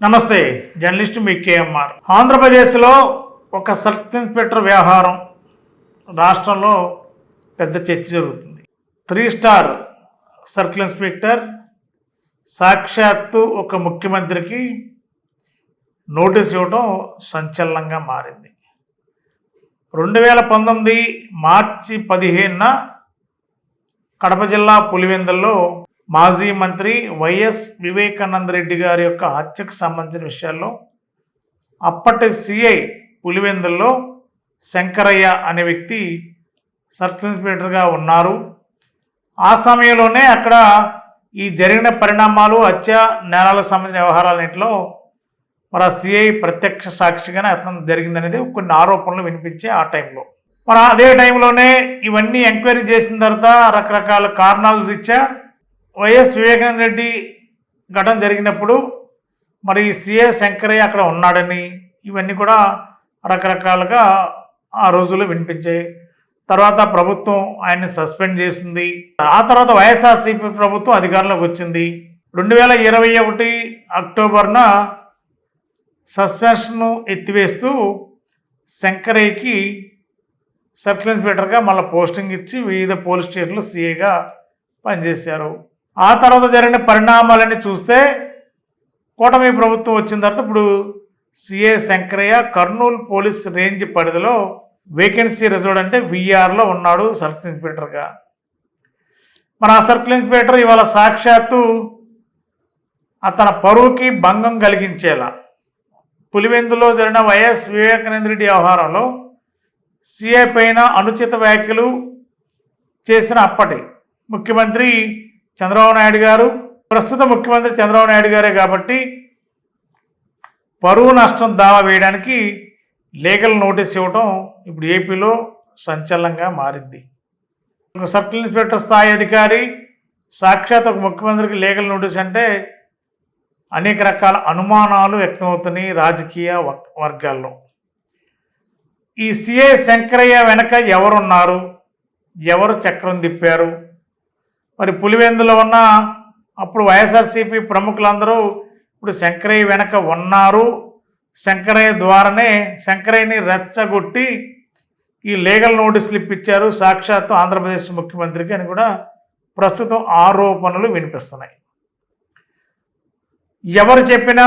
నమస్తే జర్నలిస్ట్ మీ కేఎంఆర్. ఆంధ్రప్రదేశ్లో ఒక సర్చ్ ఇన్స్పెక్టర్ వ్యవహారం రాష్ట్రంలో పెద్ద చర్చ జరుగుతుంది. త్రీ స్టార్ సర్కిల్ ఇన్స్పెక్టర్ సాక్షాత్తు ఒక ముఖ్యమంత్రికి నోటీస్ ఇవ్వడం సంచలనంగా మారింది. రెండు వేల పంతొమ్మిది మార్చి పదిహేనున కడప జిల్లా పులివెందుల్లో మాజీ మంత్రి వైఎస్ వివేకానంద రెడ్డి గారి యొక్క హత్యకు సంబంధించిన విషయాల్లో అప్పటి సిఐ పులివెందుల్లో శంకరయ్య అనే వ్యక్తి సర్చ్ ఇన్స్పెక్టర్గా ఉన్నారు. ఆ సమయంలోనే అక్కడ ఈ జరిగిన పరిణామాలు హత్య నేరాలకు సంబంధించిన వ్యవహారాలన్నింటిలో మరి ఆ సిఐ ప్రత్యక్ష సాక్షిగానే అతను జరిగిందనేది కొన్ని ఆరోపణలు వినిపించే ఆ టైంలో. మరి అదే టైంలోనే ఇవన్నీ ఎంక్వైరీ చేసిన తర్వాత రకరకాల కారణాలు రీత్యా వైఎస్ వివేకానంద రెడ్డి ఘటన జరిగినప్పుడు మరి ఈ సిఏ శంకరయ్య అక్కడ ఉన్నాడని ఇవన్నీ కూడా రకరకాలుగా ఆ రోజుల్లో వినిపించాయి. తర్వాత ప్రభుత్వం ఆయన్ని సస్పెండ్ చేసింది. ఆ తర్వాత వైఎస్ఆర్సీపీ ప్రభుత్వం అధికారంలోకి వచ్చింది. రెండు వేల ఇరవై ఒకటి అక్టోబర్న సస్పెన్షన్ను ఎత్తివేస్తూ శంకరయ్యకి సర్కిల్ ఇన్స్పెక్టర్గా మళ్ళీ పోస్టింగ్ ఇచ్చి వివిధ పోలీస్ స్టేషన్లో సీఏగా పనిచేశారు. ఆ తర్వాత జరిగిన పరిణామాలన్నీ చూస్తే కూటమి ప్రభుత్వం వచ్చిన తర్వాత ఇప్పుడు CA Shankarayya Kurnool police range పరిధిలో వేకెన్సీ రిజర్వ్డ్ అంటే విఆర్లో ఉన్నాడు సర్కిల్ ఇన్స్పెక్టర్గా. మన ఆ సర్కిల్ ఇన్స్పెక్టర్ ఇవాళ సాక్షాత్తు అతని పరువుకి భంగం కలిగించేలా పులివెందులో జరిగిన వైఎస్ వివేకానంద రెడ్డి వ్యవహారంలో సిఏ పైన అనుచిత వ్యాఖ్యలు చేసిన అప్పటి ముఖ్యమంత్రి చంద్రబాబు నాయుడు గారు ప్రస్తుత ముఖ్యమంత్రి చంద్రబాబు నాయుడు గారే కాబట్టి పరువు నష్టం దావా వేయడానికి లీగల్ నోటీస్ ఇవ్వటం ఇప్పుడు ఏపీలో సంచలనంగా మారింది. ఒక సర్కిల్ ఇన్స్పెక్టర్ స్థాయి అధికారి సాక్షాత్ ఒక ముఖ్యమంత్రికి లీగల్ నోటీస్ అంటే అనేక రకాల అనుమానాలు వ్యక్తమవుతున్నాయి రాజకీయ వర్గాల్లో. ఈ సిఐ శంకరయ్య వెనక ఎవరున్నారు? ఎవరు చక్రం తిప్పారు? మరి పులివెందులో ఉన్న అప్పుడు వైఎస్ఆర్సీపీ ప్రముఖులందరూ ఇప్పుడు శంకరయ్య వెనక ఉన్నారు. శంకరయ్య ద్వారానే శంకరయ్యని రెచ్చగొట్టి ఈ లీగల్ నోటీసులు ఇప్పించారు. సాక్షాత్తు ఆంధ్రప్రదేశ్ ముఖ్యమంత్రికి అని కూడా ప్రస్తుతం ఆరోపణలు వినిపిస్తున్నాయి. ఎవరు చెప్పినా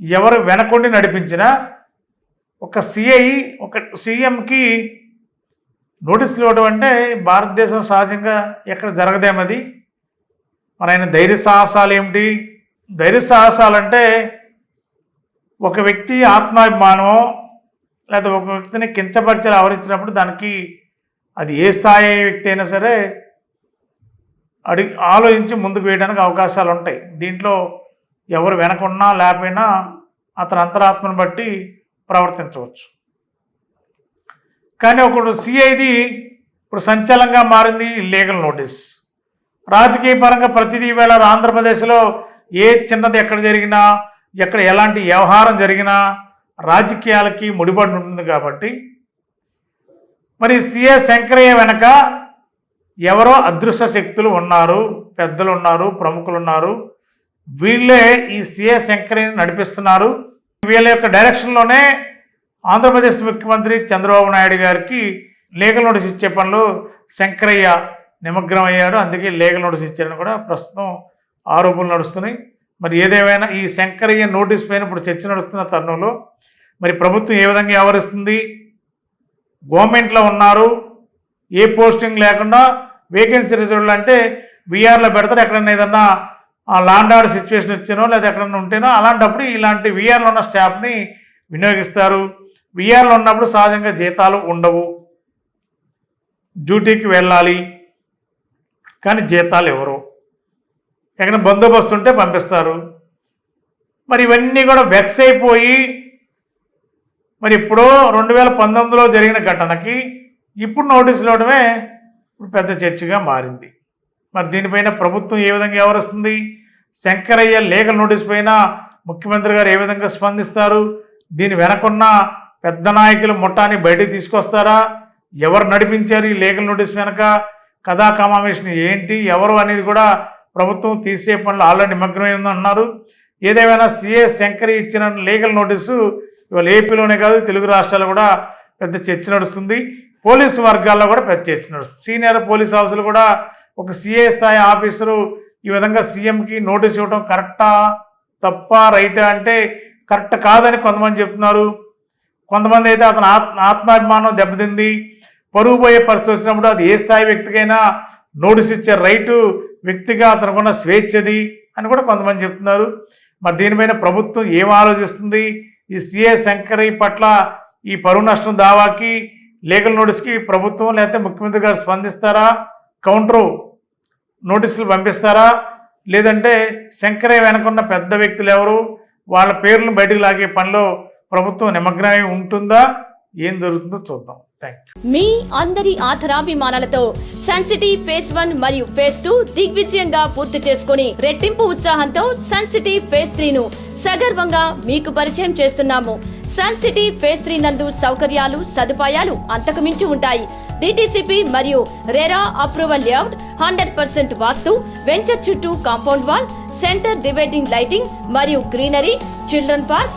ఎవరు వెనకొండి నడిపించినా ఒక సిఐ ఒక సీఎంకి నోటీసులు ఇవ్వడం అంటే భారతదేశం సహజంగా ఎక్కడ జరగదేమది? మరి ఆయన ధైర్య సాహసాలు ఏమిటి? ధైర్య సాహసాలు అంటే ఒక వ్యక్తి ఆత్మాభిమానమో లేదా ఒక వ్యక్తిని కించపరిచి ఆవరించినప్పుడు దానికి అది ఏ స్థాయి వ్యక్తి అయినా సరే అడిగి ఆలోచించి ముందుకు వేయడానికి అవకాశాలు ఉంటాయి. దీంట్లో ఎవరు వెనకున్నా లేకపోయినా అతని అంతరాత్మను బట్టి ప్రవర్తించవచ్చు. కానీ ఒకడు సిఐది ఇప్పుడు సంచలనంగా మారింది లీగల్ నోటీస్ రాజకీయ పరంగా ప్రతిదీ వేళ ఆంధ్రప్రదేశ్లో ఏ చిన్నది ఎక్కడ జరిగినా ఎక్కడ ఎలాంటి వ్యవహారం జరిగినా రాజకీయాలకి ముడిపడి ఉంటుంది కాబట్టి. మరి సిఏ శంకరయ్య వెనక ఎవరో అదృశ్య శక్తులు ఉన్నారు పెద్దలు ఉన్నారు ప్రముఖులు ఉన్నారు. వీళ్ళే ఈ సిఏ శంకరయ్యని నడిపిస్తున్నారు. వీళ్ళ యొక్క డైరెక్షన్లోనే ఆంధ్రప్రదేశ్ ముఖ్యమంత్రి చంద్రబాబు నాయుడు గారికి లీగల్ నోటీస్ ఇచ్చే పనిలో శంకరయ్య నిమగ్నం అయ్యాడు అందుకే లీగల్ నోటీస్ ఇచ్చారని కూడా ప్రస్తుతం ఆరోపణలు నడుస్తున్నాయి. మరి ఏదేమైనా ఈ శంకరయ్య నోటీస్ పైన ఇప్పుడు చర్చ నడుస్తున్న తరుణంలో మరి ప్రభుత్వం ఏ విధంగా వ్యవహరిస్తుంది? గవర్నమెంట్లో ఉన్నారు. ఏ పోస్టింగ్ లేకుండా వేకెన్సీ రిజర్వ్లు అంటే విఆర్లో పెడతారు? ఎక్కడన్నా ఏదన్నా లాండ్ ఆర్డర్ సిచ్యువేషన్ ఇచ్చానో లేదా ఎక్కడన్నా ఉంటేనో అలాంటప్పుడు ఇలాంటి వీఆర్లో ఉన్న స్టాఫ్ని వినియోగిస్తారు. విఆర్లో ఉన్నప్పుడు సహజంగా జీతాలు ఉండవు. డ్యూటీకి వెళ్ళాలి. కానీ జీతాలు ఎవరు? ఎక్కడ బందోబస్తు ఉంటే పంపిస్తారు. మరి ఇవన్నీ కూడా వెక్స్ అయిపోయి మరి ఇప్పుడు రెండు వేల పంతొమ్మిదిలో జరిగిన ఘటనకి ఇప్పుడు నోటీసులు ఇవ్వడమే ఇప్పుడు పెద్ద చర్చగా మారింది. మరి దీనిపైన ప్రభుత్వం ఏ విధంగా వ్యవహరిస్తుంది? శంకరయ్య లేఖ నోటీస్ పైన ముఖ్యమంత్రి గారు ఏ విధంగా స్పందిస్తారు? దీని వెనకున్న పెద్ద నాయకులు ముఠాన్ని బయటికి తీసుకొస్తారా? ఎవరు నడిపించారు ఈ లీగల్ నోటీస్ వెనక? కథా కమావేశం ఏంటి? ఎవరు అనేది కూడా ప్రభుత్వం తీసే పనులు ఆల్రెడీ నిమగ్నమై ఉందన్నారు. ఏదేమైనా సిఏ శంకర్ ఇచ్చిన లీగల్ నోటీసు ఇవాళ ఏపీలోనే కాదు తెలుగు రాష్ట్రాల్లో కూడా పెద్ద చర్చ నడుస్తుంది. పోలీసు వర్గాల్లో కూడా పెద్ద చర్చ నడుస్తుంది. సీనియర్ పోలీస్ ఆఫీసర్లు కూడా ఒక సిఏ స్థాయి ఆఫీసరు ఈ విధంగా సీఎంకి నోటీస్ ఇవ్వడం కరెక్టా? తప్ప? రైటా? అంటే కరెక్ట్ కాదని కొంతమంది చెప్తున్నారు. కొంతమంది అయితే అతను ఆత్మ ఆత్మాభిమానం దెబ్బతింది. పరుగు పోయే పరిస్థితి వచ్చినప్పుడు అది ఏ స్థాయి వ్యక్తికైనా నోటీస్ ఇచ్చే రైటు వ్యక్తిగా అతనుకున్న స్వేచ్ఛది అని కూడా కొంతమంది చెప్తున్నారు. మరి దీనిపైన ప్రభుత్వం ఏం ఆలోచిస్తుంది? ఈ సిఏ శంకరి పట్ల ఈ పరువు నష్టం దావాకి లీగల్ నోటీస్కి ప్రభుత్వం లేకపోతే ముఖ్యమంత్రి గారు స్పందిస్తారా? కౌంటరు నోటీసులు పంపిస్తారా? లేదంటే శంకరయ్య వెనకున్న పెద్ద వ్యక్తులు ఎవరు? వాళ్ళ పేర్లను బయటకు లాగే పనిలో ప్రభుత్వం నిమగ్నమై ఉంటుందా? ఏం జరుగుతుందో చూద్దాం. మీ అందరి ఆధరాభిమానాలతో సన్సిటీ ఫేస్ వన్ మరియు ఫేస్ టూ దిగ్విజయంగా పూర్తి చేసుకుని రెట్టింపు ఉత్సాహంతో సన్సిటీ ఫేస్ త్రీ ను సగర్వంగా మీకు పరిచయం చేస్తున్నాము. సన్సిటీ ఫేస్ త్రీ నందు సౌకర్యాలు సదుపాయాలు అంతకుమించి ఉంటాయి. డిటిసిపి మరియు RERA approval layout hundred percent vastu venture చుట్టూ compound wall centre dividing lighting మరియు greenery children park